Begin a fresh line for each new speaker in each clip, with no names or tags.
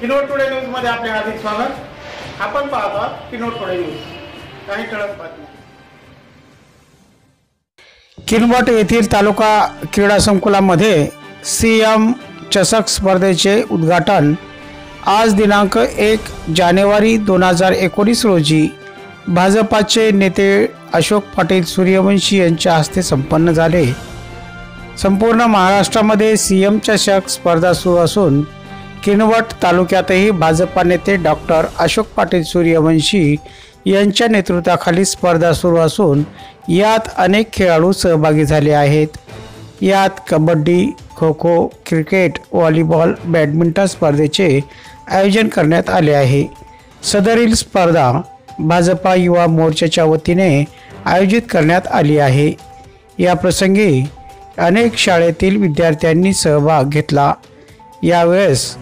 Knorr today न्यूजमध्ये आपले हार्दिक स्वागत. आपण पाहता किनोर टुडे न्यूज काही ठळक बातमी किनवट येथील तालुका क्रीडा संकुलामध्ये सी एम चषक स्पर्धेचे उद्घाटन. आज दिनांक एक जानेवारी दोन हजार एकोणीस रोजी भाजपाचे नेते अशोक पाटील सूर्यवंशी यांच्या हस्ते संपन्न झाले. संपूर्ण महाराष्ट्रामध्ये सी एम चषक स्पर्धा सुरू असून किनवट तालुक्यातही भाजपा नेते डॉक्टर अशोक पाटील सूर्यवंशी यांच्या नेतृत्वाखाली स्पर्धा सुरू असून यात अनेक खेळाडू सहभागी झाले आहेत. यात kabaddi kho kho cricket volleyball badminton स्पर्धेचे आयोजन करण्यात आले आहे. सदरील स्पर्धा भाजपा युवा मोर्चाच्या वतीने आयोजित करण्यात आली आहे. या प्रसंगी अनेक शाळेतील विद्यार्थ्यांनी सहभाग घेतला. यावेळेस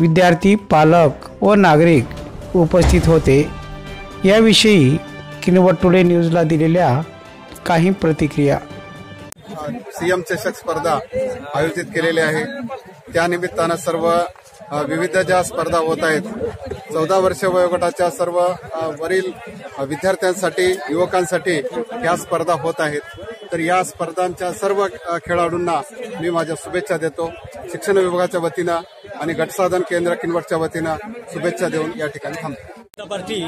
विद्यार्थी पालक व नागरिक उपस्थित होते. याविषयी किनवट टुडे न्यूजला दिलेल्या काही प्रतिक्रिया.
सीएम चषक स्पर्धा आयोजित केलेली आहे. त्यानिमित्तानं सर्व विविध ज्या स्पर्धा होत आहेत चौदा वर्ष वयोगटाच्या सर्व वरील विद्यार्थ्यांसाठी युवकांसाठी या स्पर्धा होत आहेत. तर या स्पर्धांच्या सर्व खेळाडूंना मी माझ्या शुभेच्छा देतो. शिक्षण विभागाच्या वतीनं आणि गटसाधन केंद्र किनवटच्या वतीनं शुभेच्छा देऊन या ठिकाणी थांबतो.
पार्टी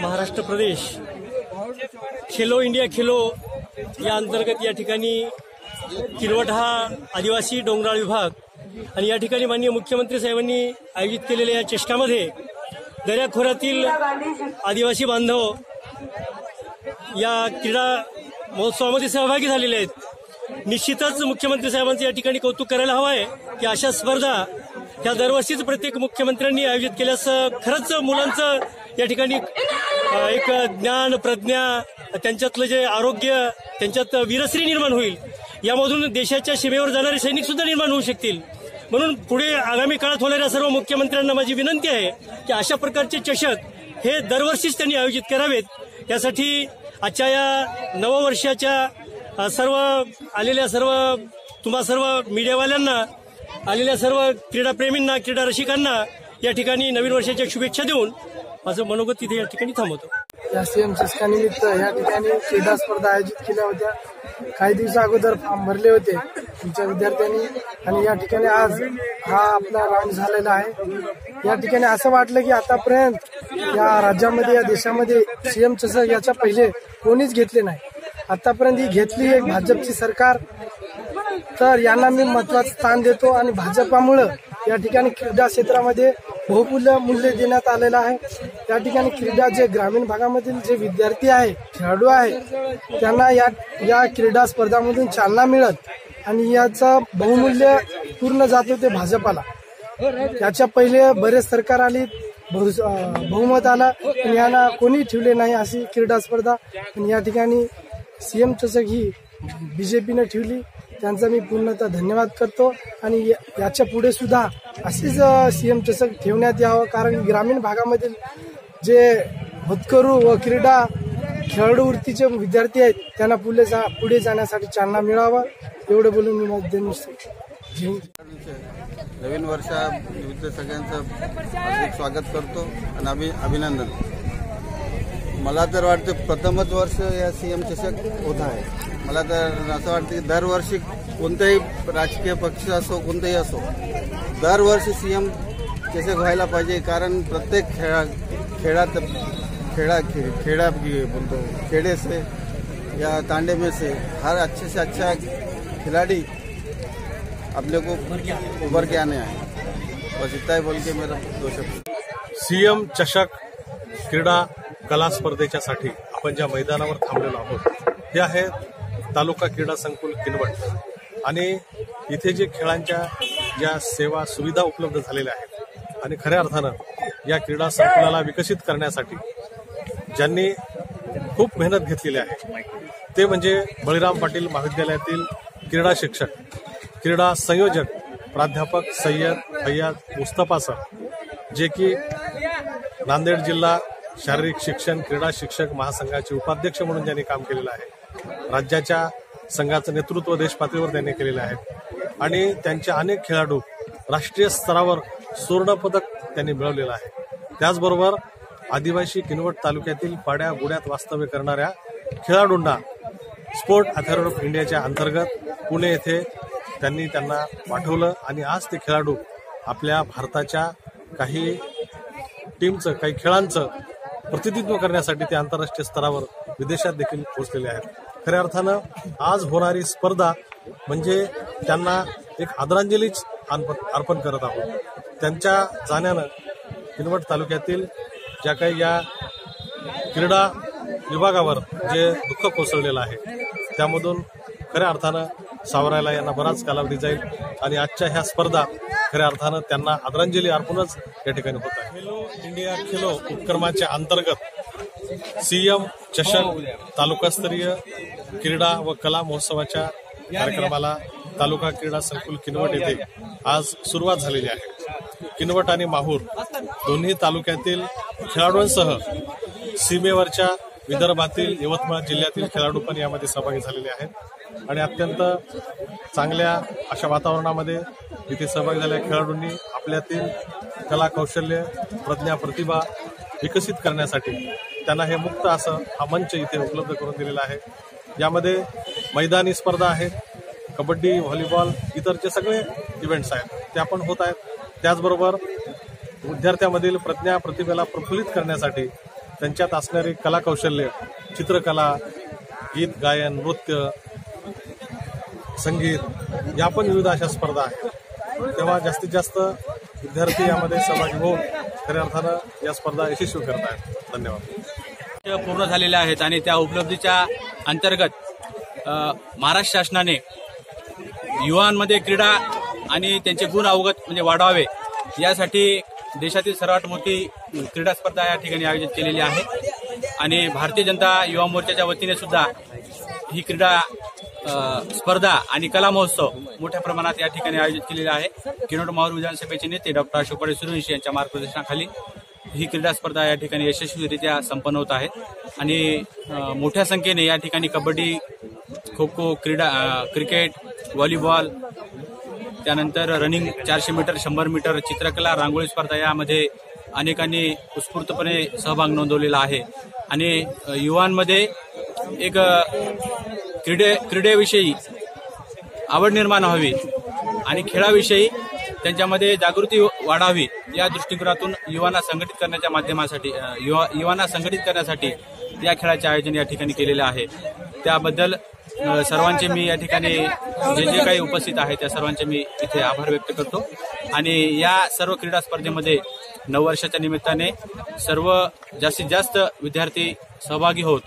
महाराष्ट्र प्रदेश. खेलो इंडिया खेलो या अंतर्गत या ठिकाणी किनवट हा आदिवासी डोंगराळ विभाग आणि या ठिकाणी माननीय मुख्यमंत्री साहेबांनी आयोजित केलेल्या या चेष्टामध्ये दर्याखोऱ्यातील आदिवासी बांधव या क्रीडा महोत्सवामध्ये सहभागी झालेले आहेत. निश्चितच मुख्यमंत्री साहेबांचं या ठिकाणी कौतुक करायला हवं आहे की अशा स्पर्धा ह्या दरवर्षीच प्रत्येक मुख्यमंत्र्यांनी आयोजित केल्यास खरंच मुलांचं या ठिकाणी एक ज्ञान प्रज्ञा त्यांच्यातलं जे आरोग्य त्यांच्यात वीरश्री निर्माण होईल. यामधून देशाच्या सीमेवर जाणारे सैनिक सुद्धा निर्माण होऊ शकतील. म्हणून पुढे आगामी काळात होणाऱ्या सर्व मुख्यमंत्र्यांना माझी विनंती आहे की अशा प्रकारचे चषक हे दरवर्षीच त्यांनी आयोजित करावेत. यासाठी आजच्या या नववर्षाच्या सर्व आलेल्या सर्व तुम्हा सर्व मीडियावाल्यांना आलेल्या सर्व क्रीडाप्रेमींना क्रीडा रसिकांना या ठिकाणी नवीन वर्षाच्या शुभेच्छा देऊन माझं मनोगत तिथे या ठिकाणी थांबवतो.
या सीएम चषकानिमित्त या ठिकाणी क्रीडा स्पर्धा आयोजित केल्या होत्या. काही दिवसा अगोदर फॉर्म भरले होते तुमच्या विद्यार्थ्यांनी आणि या ठिकाणी आज हा आपला राऊंड झालेला आहे. या ठिकाणी असं वाटलं की आतापर्यंत या राज्यामध्ये या देशामध्ये सीएम चषक याच्या पहिले कोणीच घेतले नाही. आतापर्यंत ही घेतली एक भाजपची सरकार तर यांना मी महत्वाचं स्थान देतो आणि भाजपामुळं या ठिकाणी क्रीडा क्षेत्रामध्ये बहुमूल्य मूल्य देण्यात आलेलं आहे. या ठिकाणी क्रीडा जे ग्रामीण भागामधील जे विद्यार्थी आहे खेळाडू आहे त्यांना या या क्रीडा स्पर्धामधून चालना मिळत आणि याचं बहुमूल्य पूर्ण जात होते भाजपाला. याच्या पहिले बरेच सरकार आली बहु- बहुमत आलं पण यांना कोणी ठेवले नाही अशी क्रीडा स्पर्धा. आणि या ठिकाणी सीएम चषक ही बीजेपीने ठेवली. त्यांचा मी पूर्णतः धन्यवाद करतो. आणि या- याच्यापुढे सुद्धा अशीच सीएम चषक ठेवण्यात यावं. कारण ग्रामीण भागामधील जे होतकरू व क्रीडा खेळाडूवृत्तीचे विद्यार्थी आहेत त्यांना पुढे जा पुढे जाण्यासाठी चालना मिळावा. एवढं बोलून मी माझं
नवीन वर्षा सगळ्यांचं स्वागत करतो आणि अभिनंदन. मला प्रथमच वर्ष या सीएम चषक होत आहे. मला तर असं वाटतं की राजकीय पक्ष असो, कोणताही असो, दरवर्षी सीएम चषक व्हायला पाहिजे, कारण प्रत्येक खेळा, खेळात, खेळा खे- खेळा बोलतो खेडे से या तांडे में से हर अच्छे से अच्छा खिलाड़ी अपने को उभर के आने आए बस इतना ही बोल के मेरा दो शब्द
सीएम चषक क्रीडा कला स्पर्धेच्यासाठी आपण ज्या मैदानावर थांबलेलो आहोत ते आहे तालुका क्रीडा संकुल किनवट. आणि इथे जे खेळांच्या ज्या सेवा सुविधा उपलब्ध झालेल्या आहेत आणि खऱ्या अर्थानं या क्रीडा संकुलाला विकसित करण्यासाठी ज्यांनी खूप मेहनत घेतलेली आहे ते म्हणजे बळीराम पाटील महाविद्यालयातील क्रीडा शिक्षक क्रीडा संयोजक प्राध्यापक सय्यद फैयाद मुस्तफा सर जे की नांदेड जिल्हा शारीरिक शिक्षण क्रीडा शिक्षक महासंघाचे उपाध्यक्ष म्हणून ज्यांनी काम केलेलं आहे राज्याच्या संघाचं नेतृत्व देशपातळीवर त्यांनी केलेलं आहे. आणि त्यांचे अनेक खेळाडू राष्ट्रीय स्तरावर सुवर्णपदक त्यांनी मिळवलेलं आहे. त्याचबरोबर आदिवासी किनवट तालुक्यातील पाड्या गुड्यात वास्तव्य करणाऱ्या खेळाडूंना स्पोर्ट अथॉरिटी ऑफ इंडियाच्या अंतर्गत पुणे येथे त्यांनी त्यांना पाठवलं आणि आज ते खेळाडू आपल्या भारताच्या काही टीमचं काही खेळांचं प्रतिनिधित्व करण्यासाठी ते आंतरराष्ट्रीय स्तरावर विदेशात देखील पोहोचलेले आहेत. खऱ्या अर्थानं आज होणारी स्पर्धा म्हणजे त्यांना एक आदरांजलीच अर्पण अर्पण करत आहोत. त्यांच्या जाण्यानं किनवट तालुक्यातील ज्या काही या क्रीडा विभागावर जे दुःख कोसळलेलं आहे त्यामधून खऱ्या अर्थानं सावरायला यांना बराच कालावधी जाईल आणि आजच्या ह्या स्पर्धा खऱ्या अर्थानं त्यांना आदरांजली अर्पणच या ठिकाणी होत खेलो इंडिया खेलो उपक्रमाच्या अंतर्गत सीएम चषक तालुकास्तरीय क्रीडा व कला महोत्सवाच्या कार्यक्रमाला तालुका क्रीडा संकुल किनवट येथे आज सुरुवात झालेली आहे. किनवट आणि माहूर दोन्ही तालुक्यातील खेळाडूंसह सीमेवरच्या विदर्भातील यवतमाळ जिल्ह्यातील खेळाडू पण यामध्ये सहभागी झालेले आहेत. आणि अत्यंत चांगल्या अशा वातावरणामध्ये इथे सहभागी झालेल्या खेळाडूंनी आपल्यातील कला कौशल्य प्रज्ञा प्रतिभा विकसित करण्यासाठी त्यांना हे मुक्त असं हा मंच इथे उपलब्ध करून दिलेला आहे. यामध्ये मैदानी स्पर्धा आहेत कबड्डी व्हॉलीबॉल इतरचे सगळे इव्हेंट्स आहेत. त्या पण होत आहेत. त्याचबरोबर विद्यार्थ्यामधील प्रज्ञा प्रतिभेला प्रफुल्लित करण्यासाठी त्यांच्यात असणारी कला कौशल्य चित्रकला गीत गायन नृत्य संगीत या पण विविध अशा स्पर्धा आहेत. तेव्हा जास्तीत जास्त विद्यार्थी यामध्ये सहभागी होऊन खऱ्या अर्थानं या स्पर्धा यशस्वी करत आहेत. धन्यवाद.
पूर्ण झालेल्या आहेत आणि त्या उपलब्धीच्या अंतर्गत महाराष्ट्र शासनाने युवांमध्ये क्रीडा आणि त्यांचे गुण अवगत म्हणजे वाढवावे यासाठी देशातील सर्वात मोठी क्रीडा स्पर्धा या ठिकाणी आयोजित केलेली आहे. आणि भारतीय जनता युवा मोर्चाच्या वतीने सुद्धा ही क्रीडा स्पर्धा आणि कला महोत्सव मोठ्या प्रमाणात या ठिकाणी आयोजित केलेला आहे. किनोट माहूर विधानसभेचे नेते डॉक्टर अशोक सूर्यवंशी यांच्या मार्गदर्शनाखाली ही क्रीडा स्पर्धा या ठिकाणी यशस्वीरित्या संपन्न होत आहे. आणि मोठ्या संख्येने या ठिकाणी कबड्डी खो खो क्रीडा क्रिकेट व्हॉलीबॉल त्यानंतर रनिंग चारशे मीटर शंभर मीटर चित्रकला रांगोळी स्पर्धा यामध्ये अनेकांनी उत्स्फूर्तपणे सहभाग नोंदवलेला आहे. आणि युवांमध्ये एक क्रीडे क्रीडेविषयी आवड निर्माण व्हावी आणि खेळाविषयी त्यांच्यामध्ये जागृती वाढावी या दृष्टिकोनातून युवांना संघटित करण्याच्या माध्यमासाठी युवा युवांना संघटित करण्यासाठी या खेळाचे आयोजन या ठिकाणी केलेले आहे. त्याबद्दल सर्वांचे मी या ठिकाणी जे जे काही उपस्थित आहे त्या सर्वांचे मी इथे आभार व्यक्त करतो. आणि या सर्व क्रीडा स्पर्धेमध्ये नऊ वर्षाच्या निमित्ताने सर्व जास्तीत जास्त विद्यार्थी सहभागी होत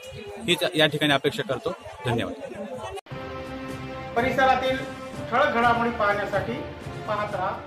हीच या ठिकाणी अपेक्षा करतो. धन्यवाद.
परिसरातील ठळक घडामोडी पाहण्यासाठी पाहत राहा.